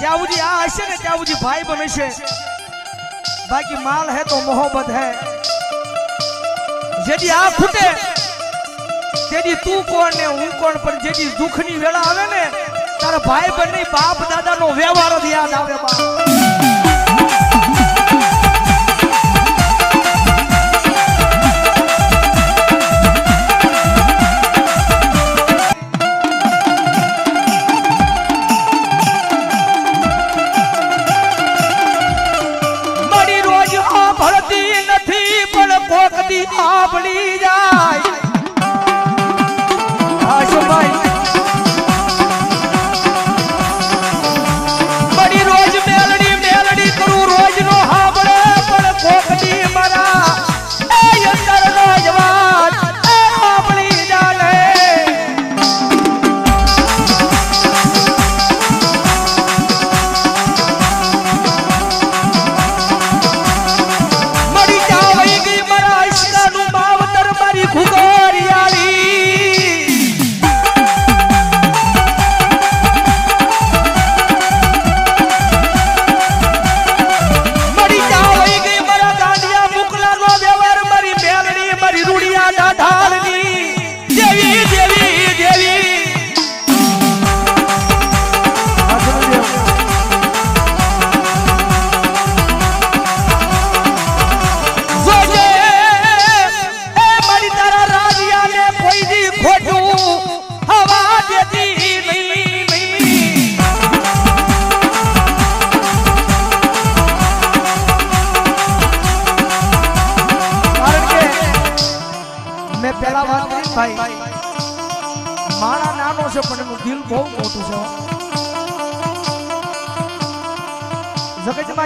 જ્યાં સુધી આ હશે ને ત્યાં સુધી ભાઈ બનશે બાકી માલ હે તો મોહબ્બત હે. જેથી આ ખૂટે તેથી તું કોણ ને, હું કોણ? પણ જેથી દુઃખની વેળા આવે ને, તારા ભાઈ બંને, બાપ દાદાનો વ્યવહાર જ યાદ આવે બા દી જાય.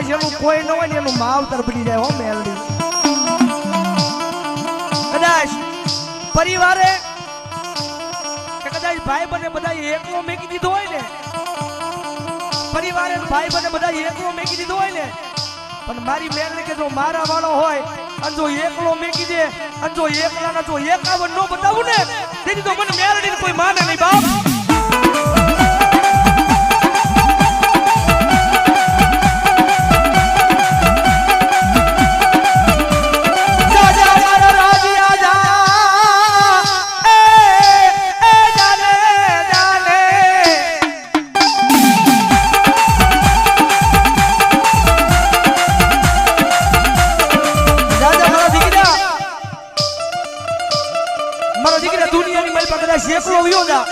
જગતમાં જેનું કોઈ ન હોય ને એનું માવતર બની જાય હો મેલડી. કદાચ પરિવારે કદાચ ભાઈ બને બધા એકલો મેકી દીધો હોય ને, પરિવારે ભાઈ બને બધા એકલો મેકી દીધો હોય ને, પણ મારી મેલડી કે જો મારા વાળો હોય, અને જો એકલો મેકી દે, અને જો એકલાના જો એકાવન નો બતાવું ને, તેથી તો મને મેલડી કોઈ માને નહીં બાપ. મારી પાસે કદાચ એકલો વયો જા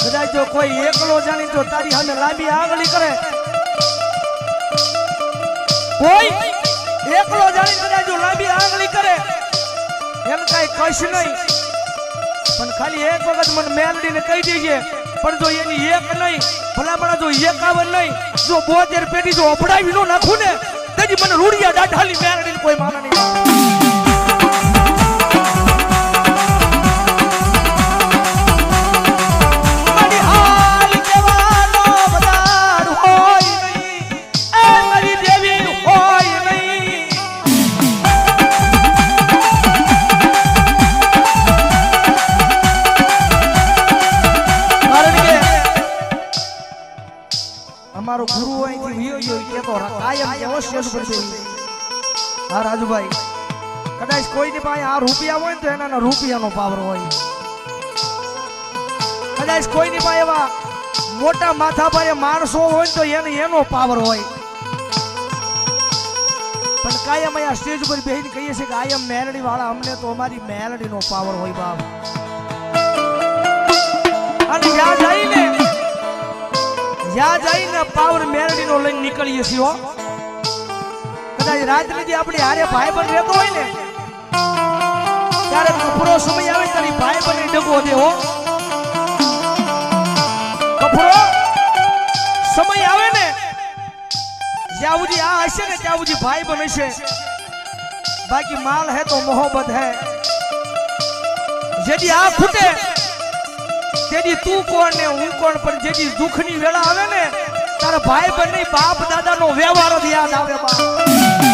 કદાચ જો કોઈ એકલો જાણી તો તારી સામે લાંબી આંગળી કરે કોઈ એકલો જાણી કદાચ જો લાંબી આંગળી કરે એમ કઈ કશ નહીં પણ ખાલી એક વખત મને મેલડીને કહી દેજે પણ જો એની એક નહીં ભલામણા જો એકાવન નહીં જો બોતેર પેટી જો અપડાવી નો નાખું ને તેથી મને રૂડિયા દાઢાલી મેલડીને કોઈ માને રૂપિયા હોય ને તો એના રૂપિયાનો પાવર હોય. કદાચ કોઈની પાસે એવા મોટા માથા પાસે માણસો હોય તો એને એનો પાવર હોય. પણ કાયમ અહીંયા સ્ટેજ ઉપર બેહીને કહીએ છીએ કે આયમ મેલડી વાળા અમને તો અમારી મેલડીનો પાવર હોય બાપ. અને જ્યાં જઈને જ્યાં જઈને પાવર મેરડીનો લઈને નીકળીએ છીએ કદાચ રાત્રિથી આપણી હારે ભાઈ પણ રહેતો હોય ને ત્યારે કપરો સમય આવે તારી ભાઈ બની ડગો દેવો કપરો સમય આવે ને, જ્યાં સુધી આ હશે ને ત્યાં સુધી ભાઈ બન હશે બાકી માલ હે તો મોહબ્બત હે. જેથી આ ખૂટે તેથી તું કોણ ને હું કોણ? પણ જેથી દુઃખની વેળા આવે ને તારા ભાઈ બંને બાપ દાદાનો વ્યવહાર જ યાદ આવે બા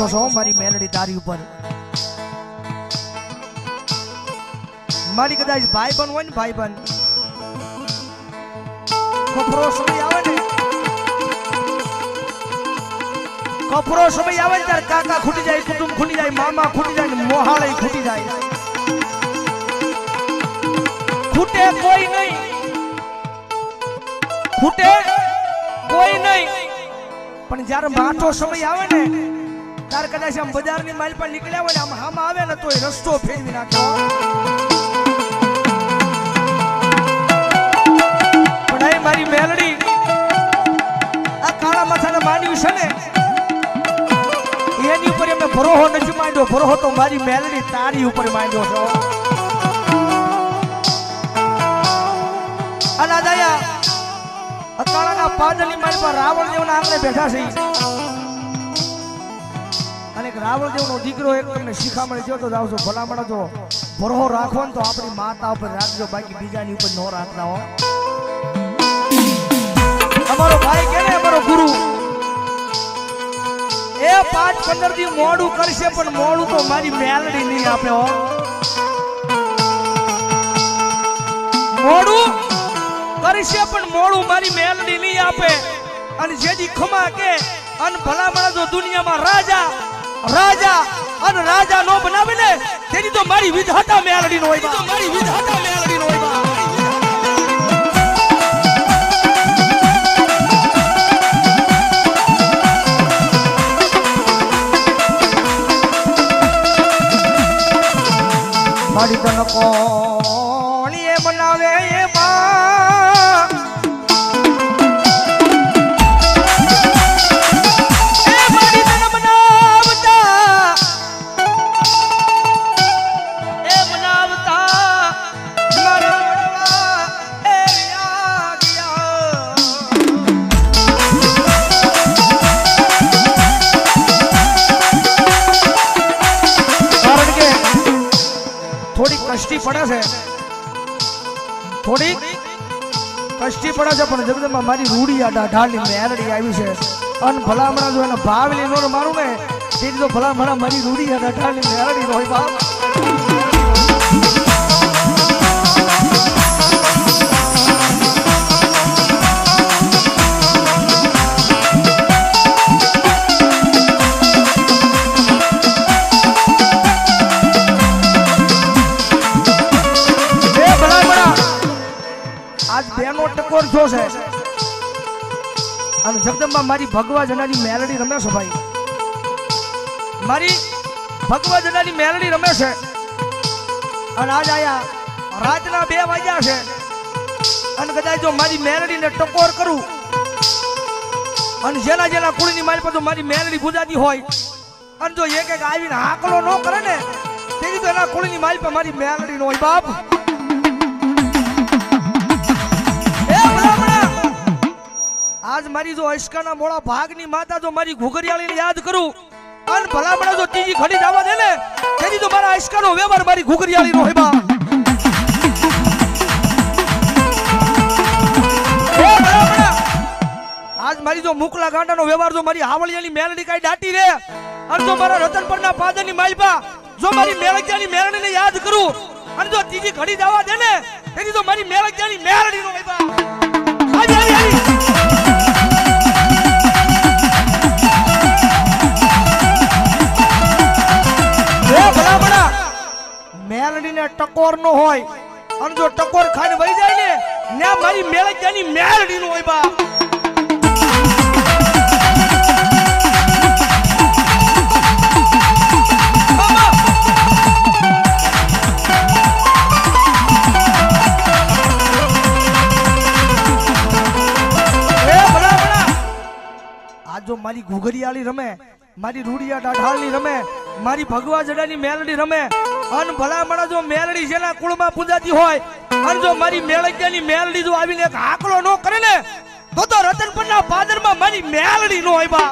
ભરોહો છો, મારી મેલડી તારી ઉપર. મારી કદાચ ભાઈ બન હોય ને ભાઈ બન કપરો સમય આવે ને. કપરો સમય આવે ને ત્યારે કાકા ખૂટી જાય, કુટુંબ ખૂટી જાય, મામા ખૂટી જાય ને મોહાળે ખૂટી જાય. ખૂટે કોઈ નહીં. ખૂટે કોઈ નહીં. પણ જ્યારે માઠો સમય આવે ને ત્યારે કદાચ આમ બજારની માલ પર નીકળ્યા હોય આમ હામ આવે ને તોય રસ્તો ફેરવી નાખ્યો. પણ મારી મેલડી આ કાળા માથાને માન્યું છે ને, એની ઉપર એમને ભરોહો નથી માંડ્યો. ભરોહો તો મારી મેલડી તારી ઉપર માંડ્યો છે. અને દયા અકાળાના પાદરની માલ પર રાવણ દેવના આંગણે બેઠા છે. એક રાવણ દેવનો દીકરો એક તમને શિખામણ થયો તો જાવ છો, ભલામણ જો. ભરો રાખો ને તો આપણી માતા ઉપર રાખજો બાકી બીજાની ઉપર નો રાખતા હો અમારો ભાઈ કે ને, અમારો ગુરુ? એ પાંચ પંદર દી મોડું કરશે, પણ મોડું તો મારી મેલડી નહીં આપે હો. મોડું કરશે, પણ મોડું મારી મેલડી નહીં આપે. અને જેથી ખમા કે, અન ભલામણ જો દુનિયામાં રાજા રાજા અને રાજા નો બનાવે ને તેની તો મારી વિધાતા મેળડી નો હોય તો મારી વિધાતા મેળડી નો હોય. મારી તન પડે છે, પણ જગદંબા, મારી રૂડી આ ઢાઢાની મેરડી આવી છે. અન ભલામણા જો એને ભાવલી નો મારું ને? તે તો ભલામણા મારી રૂડી આ ઢાઢાની મેરડી હોય, બાપ. જગદંબા, મારી ભગવા જનાની મેલડી રમે છે ભાઈ. મારી ભગવા જનાની મેલડી રમે છે. અને આજ આયા રાતના બે વાગ્યા છે. અને કદાચ જો મારી મેલડીને ટકોર કરું, અને જેના જેના કુળની મારી જો મારી મેલડી ગુજાતી હોય, અને જો એક એક આવીને આકલો ન કરે ને, તેની તો એના કુળની મારી પર મારી મેલડી નો હોય બાપ. આજ મારી જો અશ્કાના મોળા ભાગની માતા જો મારી ઘુઘરિયાળીને યાદ કરું, અન ભલામણા જો ત્રીજી ઘડી જવા દે ને તેથી તો મારા અશ્કાનો વ્યવહાર મારી ઘુઘરિયાળીનો હોય બા એ ભલામણા! આજ મારી જો મુકલા ગાંડાનો વ્યવહાર જો મારી હાવળિયાની મેલડી કાઈ દાટી રે, અને જો મારા રતનપરના પાદરની માલપા જો મારી મેલકિયાની મેરણીને યાદ કરું, અને જો ત્રીજી ઘડી જવા દે ને તેથી તો મારી મેલકિયાની મેરણીનો હોય બા આવી હાજી. એ ભલામણા ટકોર નો હોય, અને જો ટકોર ખાઈને વહી જાય ને ને મારી મેળજાની મેલડી નો હોય બા જો મારી ઘુઘરિયાળી રમે મારી રૂડિયા ડાઢાળની રમે, મારી ભગવા જડાની મેલડી રમે. અન ભલામણા જો મેલડી જેના કુળમાં પૂજાતી હોય, અને જો મારી મેળગ્યાની મેલડી જો આવીને એક આકલો નો કરે ને, તો તો રતનપુરના પાદરમાં મારી મેલડી નો હોય બા.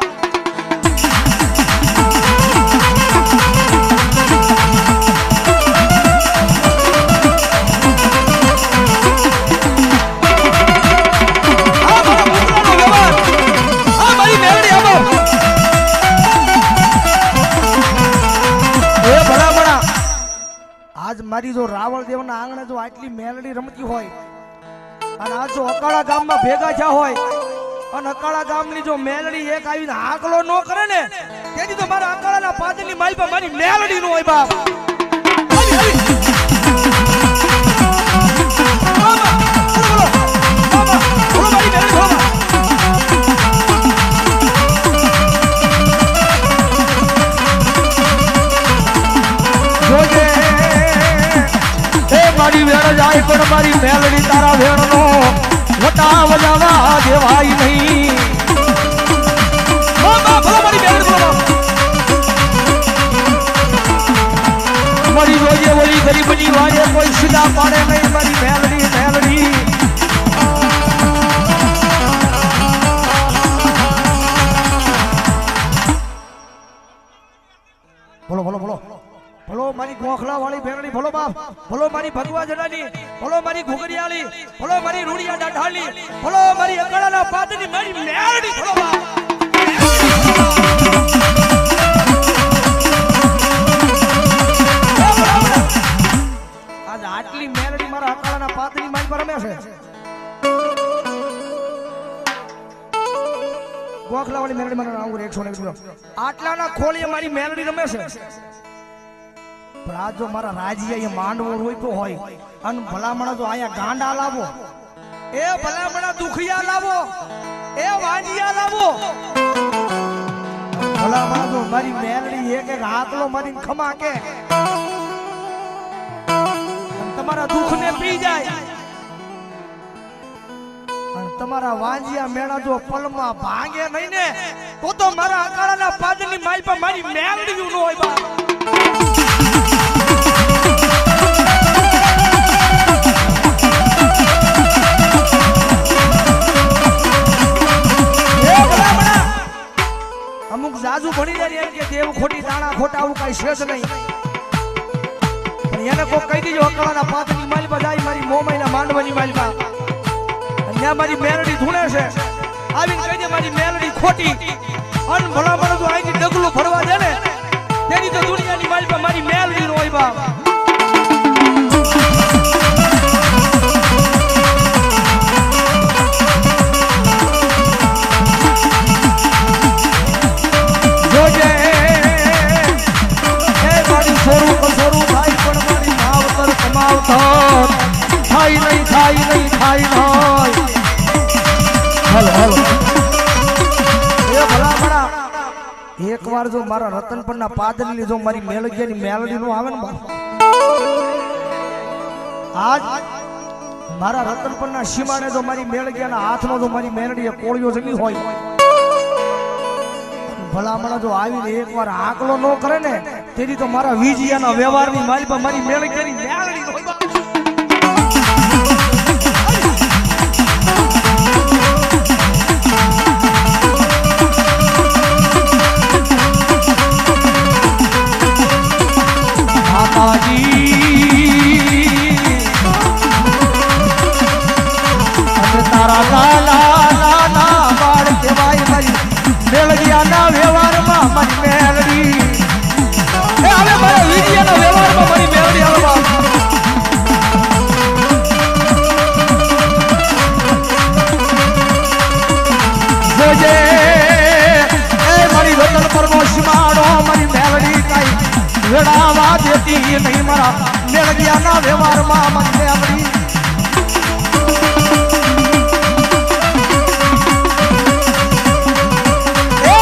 દી જો રાવળ દેવના આંગણે જો આટલી મેલડી રમતી હોય, અને આ જો અકાળા ગામમાં ભેગા થયા હોય, અને અકાળા ગામની જો મેલડી એક આવીને આકલો ન કરે ને, તેથી તો મારા અકાળાના પાદરની માલ પર મારી મેલડી નો હોય બાપ. જાય પણ મારી મેલડી તારા વેણનો વટા વજાવા દેવાય નહીં. મારી રોજે ઓલી ગરીબની વાજે કોઈ સીધા પાડે નહીં, મારી મેલડી મેલડી. ભલો મારી ગોખલા વાળી ભેરણી ભલો બાપ, ભલો મારી ભગવા જડાની ભલો મારી ઘુગરિયાળી ભલો મારી રૂડિયા દાઢાલી ભલો મારી અકળાના પાદની મારી મેરડી, ભલો બાપ. આજ આટલી મેરડી મારા અકાળાના પાદની મારી પર રમે છે. ગોખલા વાળી મેરડી મારા આવું એકસો ને આટલાના ખોલીએ મારી મેરડી રમે છે. પણ આ જો મારા માંડવો રોપ્યો હોય અને ભલામણા જો અહીંયા ગાંડા લાવો. એ ભલામણા દુખિયા લાવો. એ વાંજિયા લાવો. ભલામણા જો મારી મેલડી એક એક હાથલો મારીને ખમા કે. અને તમારા દુઃખને પી જાય. તમારા વાંજિયા મેળા જો પલમાં ભાંગે નહીં ને, તો તો મારા અકાળાના પાદની માલ પર મારી મેલડી નો હોય. અમુક જાજુ ભણી જાય કે દેવ ખોટી દાણા ખોટા આવું કઈ છે નહીં. પણ એને કોઈ કહી દીજો, અકળાના પાતની માલમાં જાય મારી મોમાઈના માંડવાની માલમાં. ત્યાં મારી મેલડી ધૂણે છે. આવીને મારી મેલડી ખોટી. અન ભલામણ જો અહીંથી ડગલું ફરવા દે ને. તેની તો દુનિયાની માલમાં મારી મેલવી હોય નહીં થાય નહીં થાય નહીં જો મારા રતન પરના પાદરની લીધો મારી મેલગિયાની મેલડી નો આવે ને આજ મારા રતન પરના સીમાને જો મારી મેલગિયાના હાથનો જો મારી મેલડીએ કોળીઓ જમી હોય. ભલામણા જો આવીને એકવાર આકલો ન કરે ને તેથી તો મારા વીજિયાના વ્યવહારની માલ પર મારી મેળ કરી દેતી નહીં મારા. મેલડિયાના વ્યવહારમાં મેલડી એ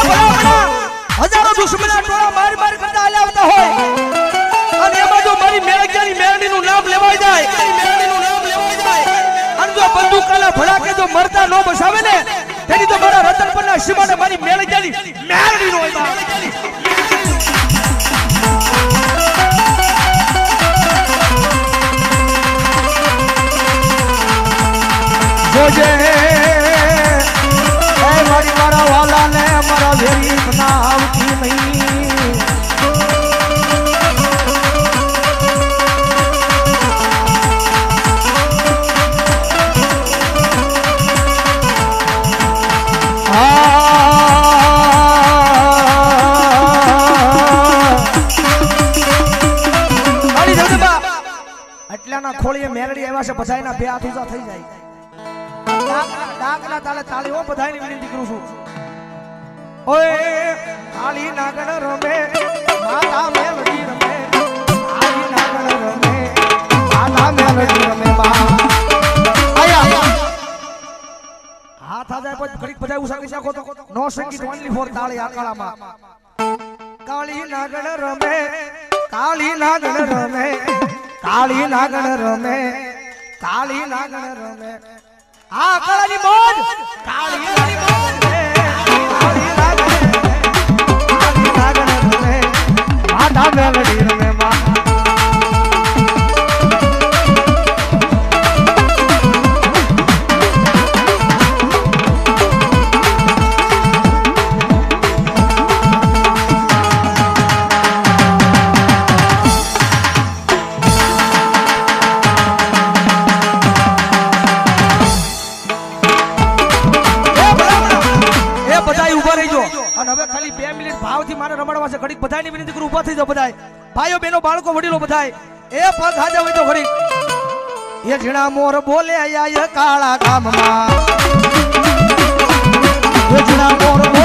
હજારો આવતા હોય. અને એમાં જો મારી મેળગિયાની મેળડીનું નામ લેવાય જાય મેળડીનું નામ લેવાય જાય. અને જો બંદૂકાના ભડાકે જો મરતા નો બસાવે ને, તેની તો મારા રતન પરના શિવાને મારી મેળગિયાની મેળડી નો જોજે. મારી મારા વાલાને મારા વેરી ના આવતી નહીં. આ. આવ્યા છે વાસે બધાયના બે હાથ ઊંચા થઈ જાય. ડાકના તાલે તાળી હો બધાને વિનંતી કરું છું. ઓય તાળી નાગણ રમે, માતા મેલડી રમે તાળી નાગણ રમે, માતા મેલડી રમે હાથ જાય પછી ઘડીક બધા ઉસાકી શકો તો. નો સંગીત ઓનલી ફોર તાળી આકાળામાં કાળી નાગણ રમે, કાળી નાગણ રમે, કાળી નાગણ રમે, કાળી નાગણ રમે. આ કાળાની મોજ. કાળી. નાગણ વડીલો બધાય. એ પગ જવું તો ખરી એ ઝીણા મોર બોલે આયા કાળા ગામમાં મોર